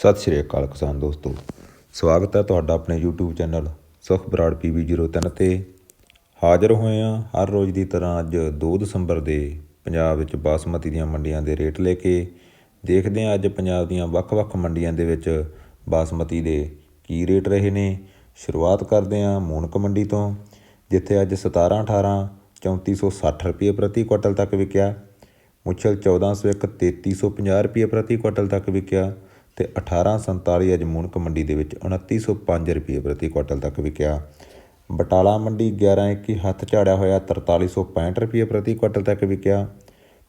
ਸਤਿ ਸ਼੍ਰੀ ਅਕਾਲ ਕਿਸਾਨ ਦੋਸਤੋ। ਸਵਾਗਤ ਹੈ ਤੁਹਾਡਾ ਆਪਣੇ YouTube ਚੈਨਲ ਸੁਖ ਬਰਾੜ PB03 ਤੇ। ਹਾਜ਼ਰ ਹੋਏ ਹਾਂ ਹਰ ਰੋਜ਼ ਦੀ ਤਰ੍ਹਾਂ ਅੱਜ 2 ਦਸੰਬਰ ਦੇ ਪੰਜਾਬ ਵਿੱਚ ਬਾਸਮਤੀ ਦੀਆਂ ਮੰਡੀਆਂ ਦੇ ਰੇਟ ਲੈ ਕੇ। ਦੇਖਦੇ ਹਾਂ ਅੱਜ ਪੰਜਾਬ ਦੀਆਂ ਵੱਖ-ਵੱਖ ਮੰਡੀਆਂ ਦੇ ਵਿੱਚ ਬਾਸਮਤੀ ਦੇ ਕੀ ਰੇਟ ਰਹੇ ਨੇ। ਸ਼ੁਰੂਆਤ ਕਰਦੇ ਹਾਂ ਮੂਨਕ ਮੰਡੀ ਤੋਂ, ਜਿੱਥੇ ਅੱਜ 17 18 3460 ਰੁਪਏ ਪ੍ਰਤੀ ਕੁਇੰਟਲ ਤੱਕ ਵਿਕਿਆ। ਮੁੱਛਲ 1401 3350 ਰੁਪਏ ਪ੍ਰਤੀ ਕੁਇੰਟਲ ਤੱਕ ਵਿਕਿਆ। ਤੇ 1847 ਅੱਜ ਮੂਨਕ ਮੰਡੀ ਦੇ ਵਿੱਚ 2905 ਰੁਪਏ ਪ੍ਰਤੀ ਕੁਇੰਟਲ ਤੱਕ ਵਿਕਿਆ। ਬਟਾਲਾ ਮੰਡੀ 1121 ਹੱਥ ਝਾੜਿਆ ਹੋਇਆ 4365 ਰੁਪਏ ਪ੍ਰਤੀ ਕੁਇੰਟਲ ਤੱਕ ਵਿਕਿਆ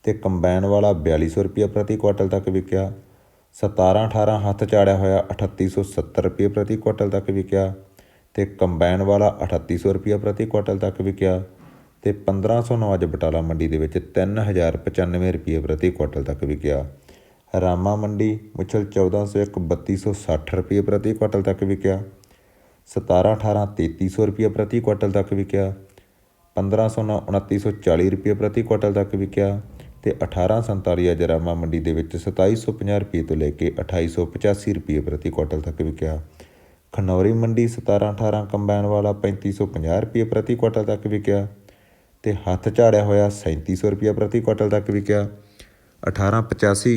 ਤੇ ਕੰਬਾਈਨ ਵਾਲਾ 4200 ਰੁਪਏ ਪ੍ਰਤੀ ਕੁਇੰਟਲ ਤੱਕ ਵਿਕਿਆ। 17 18 ਹੱਥ ਝਾੜਿਆ ਹੋਇਆ 3870 ਰੁਪਏ ਪ੍ਰਤੀ ਕੁਇੰਟਲ ਤੱਕ ਵਿਕਿਆ ਤੇ ਕੰਬਾਈਨ ਵਾਲਾ 3800 ਰੁਪਏ ਪ੍ਰਤੀ ਕੁਇੰਟਲ ਤੱਕ ਵਿਕਿਆ ਤੇ 1509 ਅੱਜ ਬਟਾਲਾ ਮੰਡੀ ਦੇ ਵਿੱਚ 3095 ਰੁਪਏ ਪ੍ਰਤੀ ਕੁਇੰਟਲ ਤੱਕ ਵਿਕਿਆ। ਰਾਮਾ ਮੰਡੀ, ਮੁੱਛਲ 1401 3260 ਰੁਪਏ ਪ੍ਰਤੀ ਕੁਇੰਟਲ ਤੱਕ ਵਿਕਿਆ। 17 18 3300 ਰੁਪਏ ਪ੍ਰਤੀ ਕੁਇੰਟਲ ਤੱਕ ਵਿਕਿਆ। 1509 2940 ਰੁਪਏ ਪ੍ਰਤੀ ਕੁਇੰਟਲ ਤੱਕ ਵਿਕਿਆ ਤੇ 1847 ਅੱਜ ਰਾਮਾ ਮੰਡੀ ਦੇ ਵਿੱਚ 2750 ਰੁਪਏ ਤੋਂ ਲੈ ਕੇ 2885 ਰੁਪਏ ਪ੍ਰਤੀ ਕੁਇੰਟਲ ਤੱਕ ਵਿਕਿਆ। ਖਨੌਰੀ ਮੰਡੀ 17 18 ਕੰਬਾਈਨ ਵਾਲਾ 3550 ਰੁਪਏ ਪ੍ਰਤੀ ਕੁਇੰਟਲ ਤੱਕ ਵਿਕਿਆ ਤੇ ਹੱਥ ਝਾੜਿਆ ਹੋਇਆ 3700 ਰੁਪਏ ਪ੍ਰਤੀ ਕੁਇੰਟਲ ਤੱਕ ਵਿਕਿਆ। 1885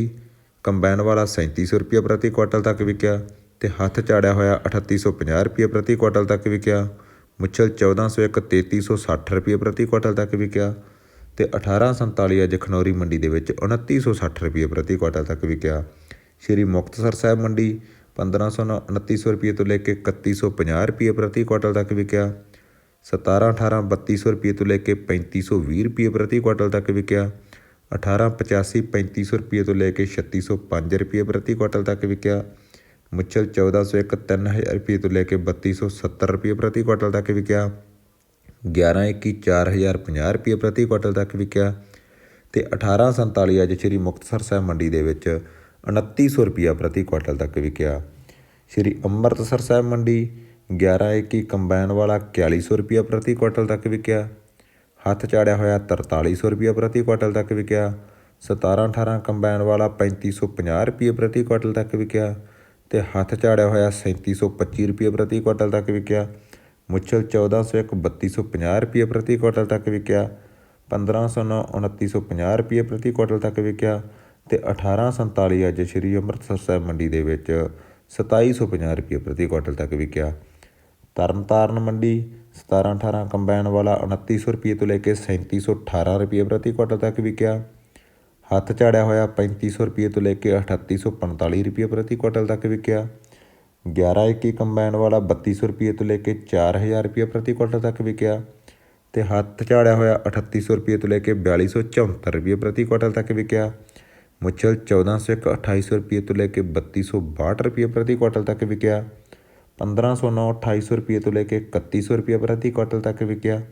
ਕੰਬਾਈਨ ਵਾਲਾ 3700 ਰੁਪਏ ਪ੍ਰਤੀ ਕੁਇੰਟਲ ਤੱਕ ਵਿਕਿਆ ਤੇ ਹੱਥ ਝਾੜਿਆ ਹੋਇਆ 3850 ਰੁਪਏ ਪ੍ਰਤੀ ਕੁਇੰਟਲ ਤੱਕ ਵਿਕਿਆ। ਮੁੱਛਲ 1401 3360 ਰੁਪਏ ਪ੍ਰਤੀ ਕੁਇੰਟਲ ਤੱਕ ਵਿਕਿਆ ਤੇ 1847 ਅੱਜ ਖਨੌਰੀ ਮੰਡੀ ਦੇ ਵਿੱਚ 2960 ਰੁਪਏ ਪ੍ਰਤੀ ਕੁਇੰਟਲ ਤੱਕ ਵਿਕਿਆ। ਸ਼੍ਰੀ ਮੁਕਤਸਰ ਸਾਹਿਬ ਮੰਡੀ 1500 2900 ਰੁਪਏ ਤੋਂ ਲੈ ਕੇ 3150 ਰੁਪਏ ਪ੍ਰਤੀ ਕੁਇੰਟਲ ਤੱਕ ਵਿਕਿਆ। 17 18 3200 ਰੁਪਏ ਤੋਂ ਲੈ ਕੇ 3520 ਰੁਪਏ ਪ੍ਰਤੀ ਕੁਇੰਟਲ ਤੱਕ ਵਿਕਿਆ। 18 85 3500 ਰੁਪਏ ਤੋਂ ਲੈ ਕੇ 3605 ਰੁਪਏ ਪ੍ਰਤੀ ਕੁਇੰਟਲ ਤੱਕ ਵਿਕਿਆ। ਮੁੱਛਲ 1401 3000 ਰੁਪਏ ਤੋਂ ਲੈ ਕੇ 3270 ਰੁਪਏ ਪ੍ਰਤੀ ਕੁਇੰਟਲ ਤੱਕ ਵਿਕਿਆ। 11 21 4050 ਰੁਪਏ ਪ੍ਰਤੀ ਕੁਇੰਟਲ ਤੱਕ ਵਿਕਿਆ। ਤੇ 1847 ਅੱਜ ਸ਼੍ਰੀ ਮੁਕਤਸਰ ਸਾਹਿਬ ਮੰਡੀ ਦੇ ਵਿੱਚ 2900 ਰੁਪਏ ਪ੍ਰਤੀ ਕੁਇੰਟਲ ਤੱਕ ਵਿਕਿਆ। ਸ਼੍ਰੀ ਅੰਮ੍ਰਿਤਸਰ ਸਾਹਿਬ ਮੰਡੀ 11 21 ਕੰਬਾਈਨ ਵਾਲਾ 4100 ਰੁਪਏ ਪ੍ਰਤੀ ਕੁਇੰਟਲ ਤੱਕ ਵਿਕਿਆ। ਹੱਥ ਚਾੜਿਆ ਹੋਇਆ 4300 ਰੁਪਏ ਪ੍ਰਤੀ ਕੁਇੰਟਲ ਤੱਕ ਵਿਕਿਆ। 17 18 ਕੰਬਾਈਨ ਵਾਲਾ 3550 ਰੁਪਏ ਪ੍ਰਤੀ ਕੁਇੰਟਲ ਤੱਕ ਵਿਕਿਆ ਤੇ ਹੱਥ ਚਾੜਿਆ ਹੋਇਆ 3725 ਰੁਪਏ ਪ੍ਰਤੀ ਕੁਇੰਟਲ ਤੱਕ ਵਿਕਿਆ। ਮੁੱਛਲ 1401 3250 ਰੁਪਏ ਪ੍ਰਤੀ ਕੁਇੰਟਲ ਤੱਕ ਵਿਕਿਆ। 1509 2950 ਰੁਪਏ ਪ੍ਰਤੀ ਕੁਇੰਟਲ ਤੱਕ ਵਿਕਿਆ ਤੇ 1847 ਅੱਜ ਸ਼੍ਰੀ ਅੰਮ੍ਰਿਤਸਰ ਸਾਹਿਬ ਮੰਡੀ ਦੇ ਵਿੱਚ 2750 ਰੁਪਏ ਪ੍ਰਤੀ ਕੁਇੰਟਲ ਤੱਕ ਵਿਕਿਆ। ਤਰਨਤਾਰਨ ਮੰਡੀ 17 18 ਕੰਬਾਈਨ ਵਾਲਾ 2900 ਰੁਪਏ ਤੋਂ ਲੈ ਕੇ 3718 ਰੁਪਏ ਪ੍ਰਤੀ ਕੁਇੰਟਲ ਤੱਕ ਵਿਕਿਆ। ਹੱਥ ਝਾੜਿਆ ਹੋਇਆ 3500 ਰੁਪਏ ਤੋਂ ਲੈ ਕੇ 3845 ਰੁਪਏ ਪ੍ਰਤੀ ਕੁਇੰਟਲ ਤੱਕ ਵਿਕਿਆ। 11 21 ਕੰਬਾਈਨ ਵਾਲਾ 3200 ਰੁਪਏ ਤੋਂ ਲੈ ਕੇ 4000 ਰੁਪਏ ਪ੍ਰਤੀ ਕੁਇੰਟਲ ਤੱਕ ਵਿਕਿਆ ਤੇ ਹੱਥ ਝਾੜਿਆ ਹੋਇਆ 3800 ਰੁਪਏ ਤੋਂ ਲੈ ਕੇ 4274 ਰੁਪਏ ਪ੍ਰਤੀ ਕੁਇੰਟਲ ਤੱਕ ਵਿਕਿਆ। ਮੁੱਛਲ 1401 2800 ਰੁਪਏ ਤੋਂ ਲੈ ਕੇ 3262 ਰੁਪਏ ਪ੍ਰਤੀ ਕੁਇੰਟਲ ਤੱਕ ਵਿਕਿਆ। 1509 2800 ਰੁਪਏ ਤੋਂ ਲੈ ਕੇ 3100 ਰੁਪਏ ਪ੍ਰਤੀ ਕੁਇੰਟਲ ਤੱਕ ਵਿਕਿਆ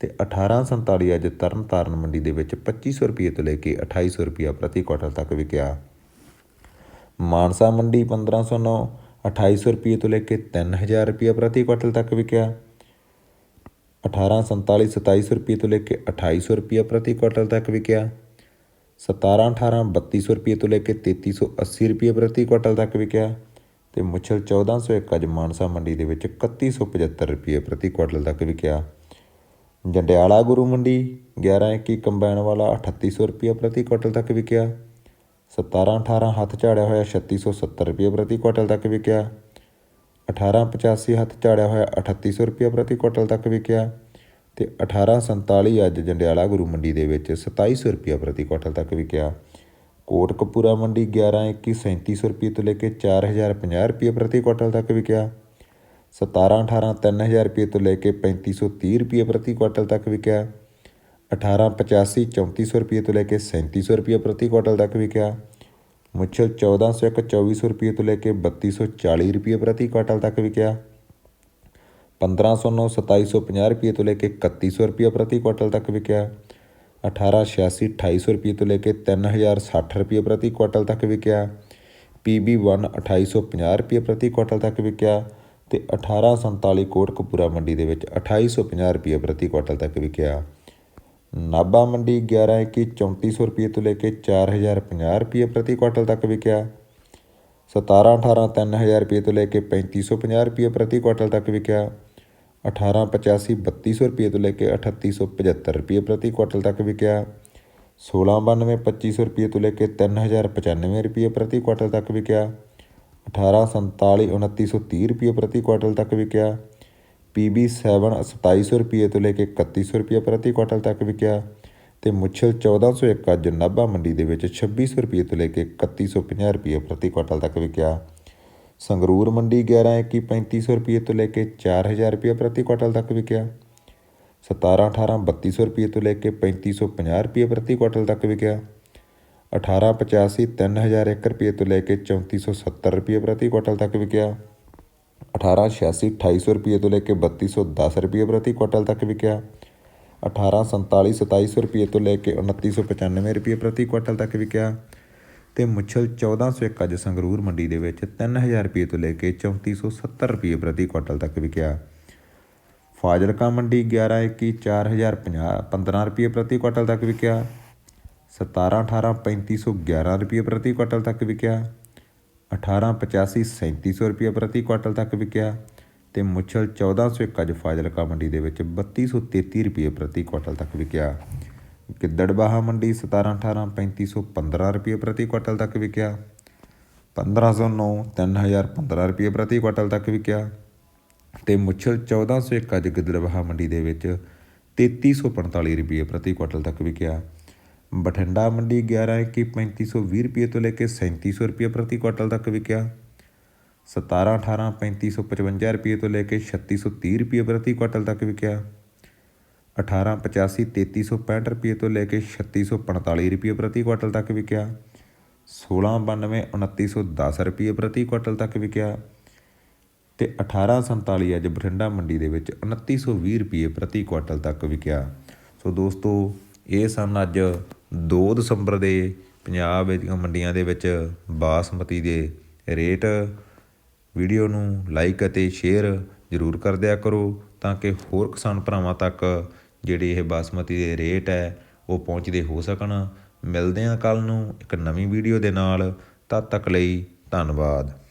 ਤੇ 1847 ਅੱਜ ਤਰਨਤਾਰਨ ਮੰਡੀ ਦੇ ਵਿੱਚ 2500 ਰੁਪਏ ਤੋਂ ਲੈ ਕੇ 2800 ਰੁਪਏ ਪ੍ਰਤੀ ਕੁਇੰਟਲ ਤੱਕ ਵਿਕਿਆ। ਮਾਨਸਾ ਮੰਡੀ 1509 2800 ਰੁਪਏ ਤੋਂ ਲੈ ਕੇ 3000 ਰੁਪਏ ਪ੍ਰਤੀ ਕੁਇੰਟਲ ਤੱਕ ਵਿਕਿਆ। 1847 2700 ਰੁਪਏ ਤੋਂ ਲੈ ਕੇ 2800 ਰੁਪਏ ਪ੍ਰਤੀ ਕੁਇੰਟਲ ਤੱਕ ਵਿਕਿਆ। 17 18 3200 ਰੁਪਏ ਤੋਂ ਲੈ ਕੇ 3380 ਰੁਪਏ ਪ੍ਰਤੀ ਕੁਇੰਟਲ ਤੱਕ ਵਿਕਿਆ। ਤੇ ਮੁੱਛਲ 1401 ਅੱਜ ਮਾਨਸਾ ਮੰਡੀ ਦੇ ਵਿੱਚ 3175 ਰੁਪਏ ਪ੍ਰਤੀ ਕੁਇੰਟਲ ਤੱਕ ਵਿਕਿਆ। ਜੰਡਿਆਲਾ ਗੁਰੂ ਮੰਡੀ 11 21 ਕੰਬਾਈਨ ਵਾਲਾ 3800 ਰੁਪਏ ਪ੍ਰਤੀ ਕੁਇੰਟਲ ਤੱਕ ਵਿਕਿਆ। 17 18 ਹੱਥ ਝਾੜਿਆ ਹੋਇਆ 3670 ਰੁਪਏ ਪ੍ਰਤੀ ਕੁਇੰਟਲ ਤੱਕ ਵਿਕਿਆ। 18 85 ਹੱਥ ਝਾੜਿਆ ਹੋਇਆ 3800 ਰੁਪਏ ਪ੍ਰਤੀ ਕੁਇੰਟਲ ਤੱਕ ਵਿਕਿਆ। ਤੇ 1847 ਅੱਜ ਜੰਡਿਆਲਾ ਗੁਰੂ ਮੰਡੀ ਦੇ ਵਿੱਚ 2700 ਰੁਪਏ ਪ੍ਰਤੀ ਕੁਇੰਟਲ ਤੱਕ ਵਿਕਿਆ। ਕੋਟਕਪੂਰਾ ਮੰਡੀ 11 21 3700 ਰੁਪਏ ਤੋਂ ਲੈ ਕੇ 4050 ਰੁਪਏ ਪ੍ਰਤੀ ਕੁਇੰਟਲ ਤੱਕ ਵਿਕਿਆ। 17 18 3000 ਰੁਪਏ ਤੋਂ ਲੈ ਕੇ 3530 ਰੁਪਏ ਪ੍ਰਤੀ ਕੁਇੰਟਲ ਤੱਕ ਵਿਕਿਆ। 18 85 3400 ਰੁਪਏ ਤੋਂ ਲੈ ਕੇ 3700 ਰੁਪਏ ਪ੍ਰਤੀ ਕੁਇੰਟਲ ਤੱਕ ਵਿਕਿਆ। ਮੁੱਛਲ 1401 2400 ਰੁਪਏ ਤੋਂ ਲੈ ਕੇ 3240 ਰੁਪਏ ਪ੍ਰਤੀ ਕੁਇੰਟਲ ਤੱਕ ਵਿਕਿਆ। 1509 2750 ਰੁਪਏ ਤੋਂ ਲੈ ਕੇ 3100 ਰੁਪਏ ਪ੍ਰਤੀ ਕੁਇੰਟਲ ਤੱਕ ਵਿਕਿਆ। 1886 2800 ਰੁਪਏ ਤੋਂ ਲੈ ਕੇ 3060 ਰੁਪਏ ਪ੍ਰਤੀ ਕੁਇੰਟਲ ਤੱਕ ਵਿਕਿਆ। PB1 2850 ਰੁਪਏ ਪ੍ਰਤੀ ਕੁਇੰਟਲ ਤੱਕ ਵਿਕਿਆ ਤੇ 1847 ਕੋਟਕਪੂਰਾ ਮੰਡੀ ਦੇ ਵਿੱਚ 2850 ਰੁਪਏ ਪ੍ਰਤੀ ਕੁਇੰਟਲ ਤੱਕ ਵਿਕਿਆ। ਨਾਭਾ ਮੰਡੀ 11 21 3400 ਰੁਪਏ ਤੋਂ ਲੈ ਕੇ 4050 ਰੁਪਏ ਪ੍ਰਤੀ ਕੁਇੰਟਲ ਤੱਕ ਵਿਕਿਆ। 17 18 3000 ਰੁਪਏ ਤੋਂ ਲੈ ਕੇ 3550 ਰੁਪਏ ਪ੍ਰਤੀ ਕੁਆਂਟਲ ਤੱਕ ਵਿਕਿਆ। 18 85 3200 ਰੁਪਏ ਤੋਂ ਲੈ ਕੇ 3875 ਰੁਪਏ ਪ੍ਰਤੀ ਕੁਆਂਟਲ ਤੱਕ ਵਿਕਿਆ। 16 92 2500 ਰੁਪਏ ਤੋਂ ਲੈ ਕੇ 3095 ਰੁਪਏ ਪ੍ਰਤੀ ਕੁਆਂਟਲ ਤੱਕ ਵਿਕਿਆ। 18 47 2930 ਰੁਪਏ ਪ੍ਰਤੀ ਕੁਆਂਟਲ ਤੱਕ ਵਿਕਿਆ। PB 7 2700 ਰੁਪਏ ਤੋਂ ਲੈ ਕੇ 3100 ਰੁਪਏ ਪ੍ਰਤੀ ਕੁਆਂਟਲ ਤੱਕ ਵਿਕਿਆ ਤੇ ਮੁੱਛਲ 1401 ਅੱਜ ਨਾਭਾ ਮੰਡੀ ਦੇ ਵਿੱਚ 2600 ਰੁਪਏ ਤੋਂ ਲੈ ਕੇ 3150 ਰੁਪਏ ਪ੍ਰਤੀ ਕੁਆਂਟਲ ਤੱਕ ਵਿਕਿਆ। ਸੰਗਰੂਰ ਮੰਡੀ 11 21 3500 ਰੁਪਏ ਤੋਂ ਲੈ ਕੇ 4000 ਰੁਪਏ ਪ੍ਰਤੀ ਕੁਆਂਟਲ ਤੱਕ ਵਿਕਿਆ। 17 18 3200 ਰੁਪਏ ਤੋਂ ਲੈ ਕੇ 3550 ਰੁਪਏ ਪ੍ਰਤੀ ਕੁਆਂਟਲ ਤੱਕ ਵਿਕਿਆ। 18 85 3001 ਰੁਪਏ ਤੋਂ ਲੈ ਕੇ 3470 ਰੁਪਏ ਪ੍ਰਤੀ ਕੁਆਂਟਲ ਤੱਕ ਵਿਕਿਆ। 18 86 2800 ਰੁਪਏ ਤੋਂ ਲੈ ਕੇ 3210 ਰੁਪਏ ਪ੍ਰਤੀ ਕੁਆਂਟਲ ਤੱਕ ਵਿਕਿਆ। 18 47 2700 ਰੁਪਏ ਤੋਂ ਲੈ ਕੇ 2995 ਰੁਪਏ ਪ੍ਰਤੀ ਕੁਆਂਟਲ ਤੱਕ ਵਿਕਿਆ। ਤੇ ਮੁੱਛਲ 1401 ਅੱਜ ਸੰਗਰੂਰ ਮੰਡੀ ਦੇ ਵਿੱਚ 3000 ਰੁਪਏ ਤੋਂ ਲੈ ਕੇ 3470 ਰੁਪਏ ਪ੍ਰਤੀ ਕੁਆਂਟਲ ਤੱਕ ਵਿਕਿਆ। ਫਾਜ਼ਿਲਕਾ ਮੰਡੀ 11 21 4050 15 ਰੁਪਏ ਪ੍ਰਤੀ ਕੁਆਂਟਲ ਤੱਕ ਵਿਕਿਆ। 17 18 3511 ਰੁਪਏ ਪ੍ਰਤੀ ਕੁਆਂਟਲ ਤੱਕ ਵਿਕਿਆ। 18 85 3700 ਰੁਪਏ ਪ੍ਰਤੀ ਕੁਆਂਟਲ ਤੱਕ ਵਿਕਿਆ ਤੇ ਮੁੱਛਲ 1401 ਅੱਜ ਫਾਜ਼ਿਲਕਾ ਮੰਡੀ ਦੇ ਵਿੱਚ 3233 ਰੁਪਏ ਪ੍ਰਤੀ ਕੁਆਂਟਲ ਤੱਕ ਵਿਕਿਆ। ਗਿੱਦੜਬਾਹਾ ਮੰਡੀ 17 18 3515 ਰੁਪਏ ਪ੍ਰਤੀ ਕੁਆਂਟਲ ਤੱਕ ਵਿਕਿਆ। 1509 3015 ਰੁਪਏ ਪ੍ਰਤੀ ਕੁਆਂਟਲ ਤੱਕ ਵਿਕਿਆ। ਤੇ ਮੁੱਛਲ 1401 ਅੱਜ ਗਿੱਦੜਬਾਹਾ ਮੰਡੀ ਦੇ ਵਿੱਚ 3345 ਰੁਪਏ ਪ੍ਰਤੀ ਕੁਆਂਟਲ ਤੱਕ ਵਿਕਿਆ। ਬਠਿੰਡਾ ਮੰਡੀ 11 21 3520 ਰੁਪਏ ਤੋਂ ਲੈ ਕੇ 3700 ਰੁਪਏ ਪ੍ਰਤੀ ਕੁਆਂਟਲ ਤੱਕ ਵਿਕਿਆ। 17 18 3555 ਰੁਪਏ ਤੋਂ ਲੈ ਕੇ 3630 ਰੁਪਏ ਪ੍ਰਤੀ ਕੁਆਂਟਲ ਤੱਕ ਵਿਕਿਆ। 18 85 3365 ਰੁਪਏ ਤੋਂ ਲੈ ਕੇ 3645 ਰੁਪਏ ਪ੍ਰਤੀ ਕੁਇੰਟਲ ਤੱਕ ਵਿਕਿਆ। 16 92 2910 ਰੁਪਏ ਪ੍ਰਤੀ ਕੁਆਂਟਲ ਤੱਕ ਵਿਕਿਆ। ਤੇ 1847 ਅੱਜ ਬਠਿੰਡਾ ਮੰਡੀ ਦੇ ਵਿੱਚ 2920 ਰੁਪਏ ਪ੍ਰਤੀ ਕੁਆਂਟਲ ਤੱਕ ਵਿਕਿਆ। ਸੋ ਦੋਸਤੋ, ਇਹ ਸਨ ਅੱਜ 2 ਦਸੰਬਰ ਦੇ ਪੰਜਾਬ ਵਿੱਚ ਮੰਡੀਆਂ ਦੇ ਵਿੱਚ ਬਾਸਮਤੀ ਦੇ ਰੇਟ। ਵੀਡੀਓ ਨੂੰ ਲਾਈਕ ਅਤੇ ਸ਼ੇਅਰ ਜ਼ਰੂਰ ਕਰ ਦਿਆ ਕਰੋ ਤਾਂ ਕਿ ਹੋਰ ਕਿਸਾਨ ਭਰਾਵਾਂ ਤੱਕ ਜਿਹੜੇ ਇਹ ਬਾਸਮਤੀ ਦੇ ਰੇਟ ਹੈ, ਉਹ ਪਹੁੰਚਦੇ ਹੋ ਸਕਣ। ਮਿਲਦੇ ਹਾਂ ਕੱਲ੍ਹ ਨੂੰ ਇੱਕ ਨਵੀਂ ਵੀਡੀਓ ਦੇ ਨਾਲ। ਤਦ ਤੱਕ ਲਈ ਧੰਨਵਾਦ।